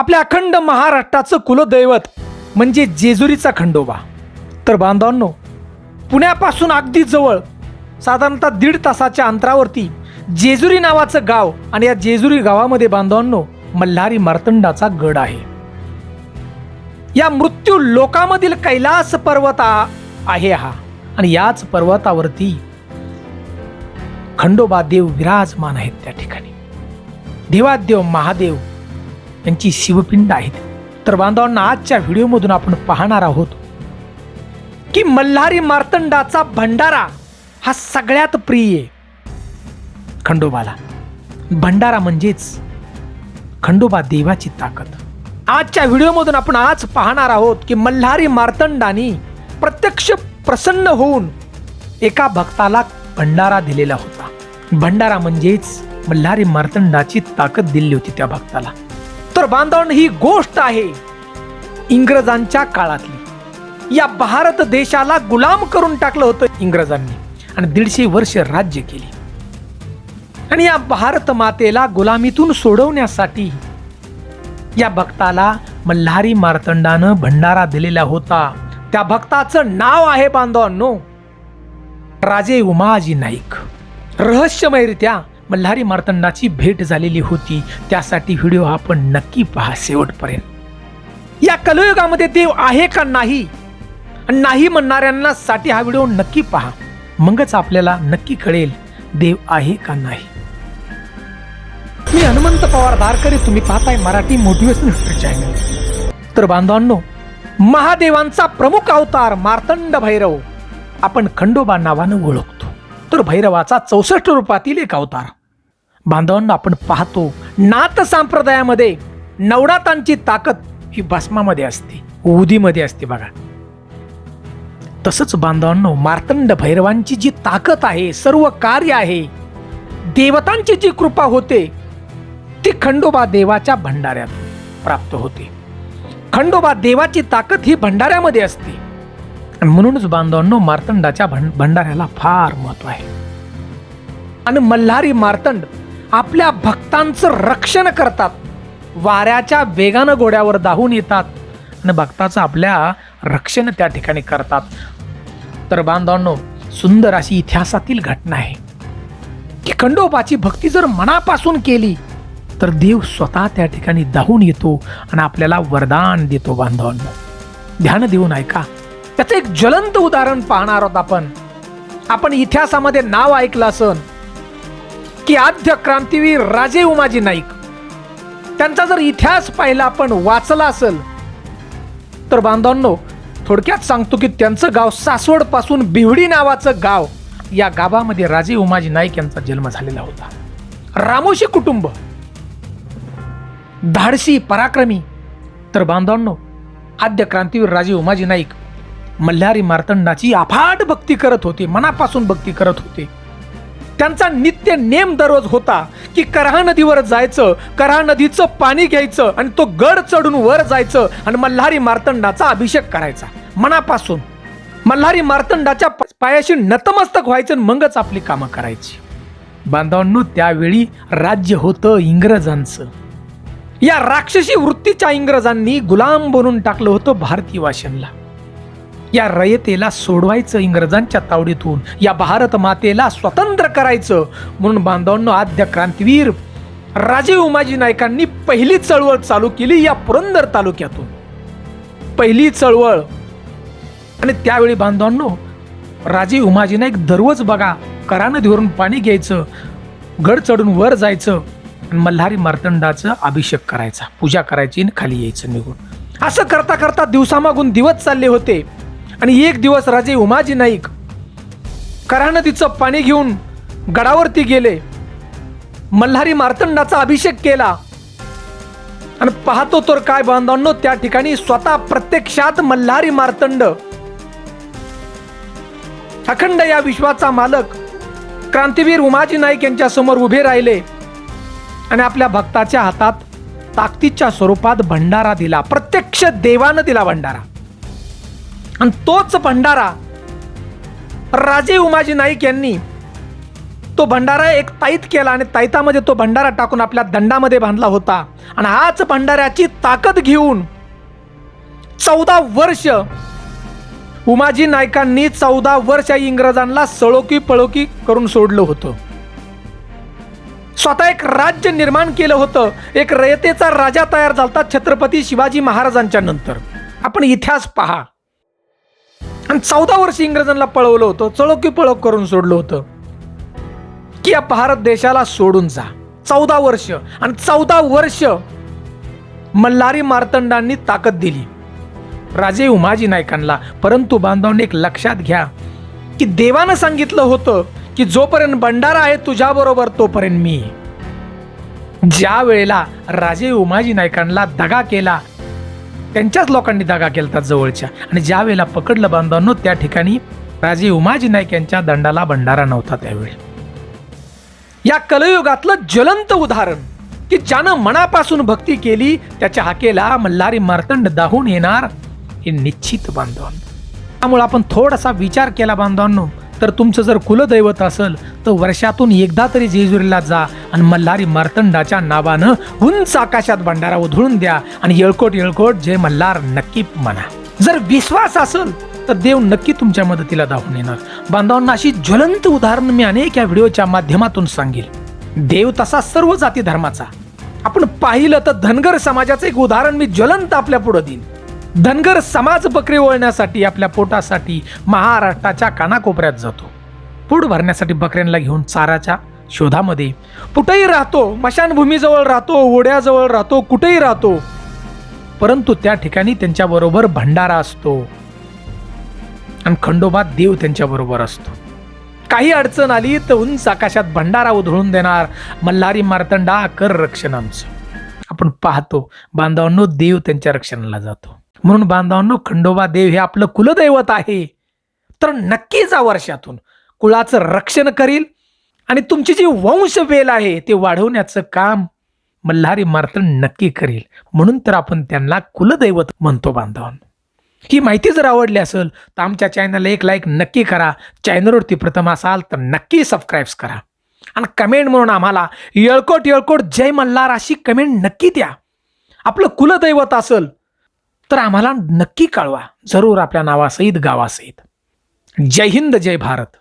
आपल्या अखंड महाराष्ट्राचं कुलदैवत म्हणजे जेजुरीचा खंडोबा. तर बांधवांनो पुण्यापासून अगदी जवळ साधारणतः दीड तासाच्या अंतरावरती जेजुरी नावाचं गाव आणि या जेजुरी गावामध्ये बांधवांनो मल्हारी मार्तंडाचा गड आहे. या मृत्यू लोकामधील कैलास पर्वत आहे हा आणि याच पर्वतावरती खंडोबा देव विराजमान आहेत त्या ठिकाणी. देवादेव महादेव त्यांची शिवपिंड आहेत. तर बांधवांना आजच्या व्हिडिओमधून आपण पाहणार आहोत की मल्हारी मार्तंडाचा भंडारा हा सगळ्यात प्रिय खंडोबाला. भंडारा म्हणजेच खंडोबा देवाची ताकद. आजच्या व्हिडिओमधून आपण आज पाहणार आहोत की मल्हारी मार्तंडानी प्रत्यक्ष प्रसन्न होऊन एका भक्ताला भंडारा दिलेला होता. भंडारा म्हणजेच मल्हारी मार्तंडाची ताकद दिली होती त्या भक्ताला. तर ही गोष्ट आहे. इंग्रजांच्या काळातली. या भारत देशाला गुलाम करून टाकलं होतं इंग्रजांनी आणि दीडशे वर्ष राज्य केली. आणि या भारत मातेला गुलामीतून सोडवण्यासाठी या भक्ताला मल्हारी मार्तंडानं भंडारा दिलेला होता. त्या भक्ताचं नाव आहे बांधवांनो राजे उमाजी नाईक. रहस्यमयरित्या मल्हारी मार्तंडाची भेट झालेली होती. त्यासाठी व्हिडिओ आपण नक्की पहा शेवटपर्यंत. या कलयुगामध्ये देव आहे का नाही? आणि नाही म्हणणाऱ्यांना साठी हा व्हिडिओ नक्की पहा. मगच आपल्याला नक्की कळेल देव आहे का नाही. मी हनुमंत पवार दारकरी तुम्ही पाहताय मराठी मोटिवेशन चॅनल. तर बांधवांनो महादेवांचा प्रमुख अवतार मार्तंड भैरव. आपण खंडोबा नावानं ओळखतो. तर भैरवाचा चौसष्ट रूपातील एक अवतार. बांधवांना आपण पाहतो नाथ संप्रदायामध्ये नवनाथांची ताकद ही भस्मामध्ये असते उदीमध्ये असते बघा. तसंच बांधवांनो मार्तंड भैरवांची जी ताकद आहे सर्व कार्य आहे देवतांची जी कृपा होते ती खंडोबा देवाच्या भंडाऱ्यात प्राप्त होते. खंडोबा देवाची ताकद ही भंडाऱ्यामध्ये असते. म्हणूनच बांधवांनो मार्तंडाच्या भं भंडाऱ्याला फार महत्त्व आहे. आणि मल्हारी मार्तंड आपल्या भक्तांचं रक्षण करतात. वाऱ्याच्या वेगानं घोड्यावर धावून येतात आणि भक्ताचं आपल्या रक्षण त्या ठिकाणी करतात. तर बांधवांनो सुंदर अशी इतिहासातील घटना आहे. की खंडोबाची भक्ती जर मनापासून केली तर देव स्वतः त्या ठिकाणी धावून येतो आणि आपल्याला वरदान देतो बांधवांनो. ध्यान देऊन ऐका त्याचं एक ज्वलंत उदाहरण पाहणार आहोत आपण. आपण इतिहासामध्ये नाव ऐकलं असन की आद्य क्रांतीवीर राजे उमाजी नाईक. त्यांचा जर इतिहास पाहिला आपण वाचला असेल तर बांधवांनो थोडक्यात सांगतो की त्यांचं गाव सासवडपासून बिवडी नावाचं गाव या गावामध्ये राजे उमाजी नाईक यांचा जन्म झालेला होता. रामोशी कुटुंब. धाडसी पराक्रमी. तर बांधवांनो आद्य क्रांतीवीर राजे उमाजी नाईक मल्हारी मार्तंडाची अफाट भक्ती करत होते मनापासून भक्ती करत होते. त्यांचा नित्य नेम दररोज होता की करहा नदीवर जायचं करहा नदीचं पाणी घ्यायचं आणि तो गड चढून वर जायचं आणि मल्हारी मार्तंडाचा अभिषेक करायचा. मनापासून. मल्हारी मार्तंडाच्या पायाशी नतमस्तक व्हायचं आणि मगच आपली कामं करायची. बांधवांनो त्यावेळी राज्य होतं इंग्रजांचं. या राक्षसी वृत्तीच्या इंग्रजांनी गुलाम बनून टाकलं होतं भारतीय वाशनला या रयतेला सोडवायचं इंग्रजांच्या तावडीतून. या भारत मातेला स्वतंत्र करायचं. म्हणून बांधवांनो आद्य क्रांतीवीर राजे उमाजी नायकांनी पहिली चळवळ चालू केली या पुरंदर तालुक्यातून. पहिली चळवळ. आणि त्यावेळी बांधवांनो राजे उमाजी नाईक दररोज बघा करानं नदीवरून पाणी घ्यायचं गड चढून वर जायचं आणि मल्हारी मार्तंडाचं अभिषेक करायचा पूजा करायची आणि खाली यायचं निघून. असं करता करता दिवसामागून दिवस चालले होते. आणि एक दिवस राजे उमाजी नाईक करा नदीचं पाणी घेऊन गडावरती गेले. मल्हारी मार्तंडाचा अभिषेक केला. आणि पाहतो तर काय बांधवांनो त्या ठिकाणी स्वतः प्रत्यक्षात मल्हारी मार्तंड. अखंड या विश्वाचा मालक क्रांतीवीर उमाजी नाईक यांच्या समोर उभे राहिले आणि आपल्या भक्ताच्या हातात ताकदीच्या स्वरूपात भंडारा दिला. प्रत्यक्ष देवानं दिला भंडारा. आणि तोच भंडारा राजे उमाजी नाईक यांनी तो भंडारा एक ताईत केला आणि ताईतामध्ये तो भंडारा टाकून आपल्या दंडामध्ये बांधला होता. आणि हाच भंडाऱ्याची ताकद घेऊन चौदा वर्ष उमाजी नायकांनी चौदा वर्ष या इंग्रजांना सळोकी पळोकी करून सोडलं होतं. स्वतः एक राज्य निर्माण केलं होतं. एक रयतेचा राजा तयार झालता छत्रपती शिवाजी महाराजांच्या नंतर. आपण इतिहास पहा. आणि चौदा वर्ष इंग्रजांना पळवलं होतं चळोकी पळोक करून सोडलं होतं. की या भारत देशाला सोडून जा. चौदा वर्ष आणि चौदा वर्ष मल्हारी मार्तंडांनी ताकद दिली. राजे उमाजी नायकांना परंतु बांधवांनी एक लक्षात घ्या की देवानं सांगितलं होतं की जोपर्यंत भंडारा आहे तुझ्याबरोबर तोपर्यंत मी. ज्या वेळेला राजे उमाजी नायकांना दगा केला त्यांच्याच लोकांनी दगा केला जवळच्या. आणि ज्या वेळेला पकडलं बांधवांनो त्या ठिकाणी राजे उमाजी नाईक यांच्या दंडाला भंडारा नव्हता त्यावेळी. या कलयुगातलं ज्वलंत उदाहरण की ज्यानं मनापासून भक्ती केली त्याच्या हाकेला मल्हारी मार्तंड दाहून येणार हे निश्चित बांधवांनो. त्यामुळे आपण थोडासा विचार केला बांधवांनो तर तुमचं जर कुलदैवत असेल तर वर्षातून एकदा तरी जेजुरीला जा आणि मल्हारी मार्तंडाच्या नावानं उंच आकाशात भंडारा उधळून द्या आणि येळकोट येळकोट जय मल्हार नक्की म्हणा. जर विश्वास असेल तर देव नक्की तुमच्या मदतीला धावून येणार. बांधवांना अशी ज्वलंत उदाहरण मी अनेक या व्हिडिओच्या माध्यमातून सांगेल. देव तसा सर्व जाती धर्माचा. आपण पाहिलं तर धनगर समाजाचं एक उदाहरण मी ज्वलंत आपल्या पुढे देईन. धनगर समाज बकरी ओळण्यासाठी आपल्या पोटासाठी महाराष्ट्राच्या कानाकोपऱ्यात जातो. पोट भरण्यासाठी बकऱ्यांना घेऊन चाराच्या शोधामध्ये. कुठेही राहतो मशानभूमीजवळ राहतो ओढ्याजवळ राहतो कुठेही राहतो. परंतु त्या ठिकाणी त्यांच्याबरोबर भंडारा असतो. आणि खंडोबा देव त्यांच्याबरोबर असतो. काही अडचण आली तर उंच आकाशात भंडारा उधळून देणार. मल्हारी मार्तंडा कर रक्षण आमचं. आपण पाहतो बांधवांनो देव त्यांच्या रक्षणाला जातो. म्हणून बांधवांनो खंडोबा देव हे आपलं कुलदैवत आहे. तर नक्कीच या वर्षातून कुळाचं रक्षण करील आणि तुमची जी वंश वेल आहे ते वाढवण्याचं काम मल्हारी मार्तन नक्की करेल. म्हणून तर आपण त्यांना कुलदैवत म्हणतो बांधवांनो. ही माहिती जर आवडली असेल तर आमच्या चॅनलला एक लाईक नक्की करा. चॅनलवरती प्रथम असाल तर नक्की सबस्क्राईब्स करा. आणि कमेंट म्हणून आम्हाला येळकोट येळकोट जय मल्हार अशी कमेंट नक्की द्या. आपलं कुलदैवत असेल तर आम्हाला नक्की कळवा. जरूर आपल्या नावासहित गावासहित. जय हिंद जय भारत.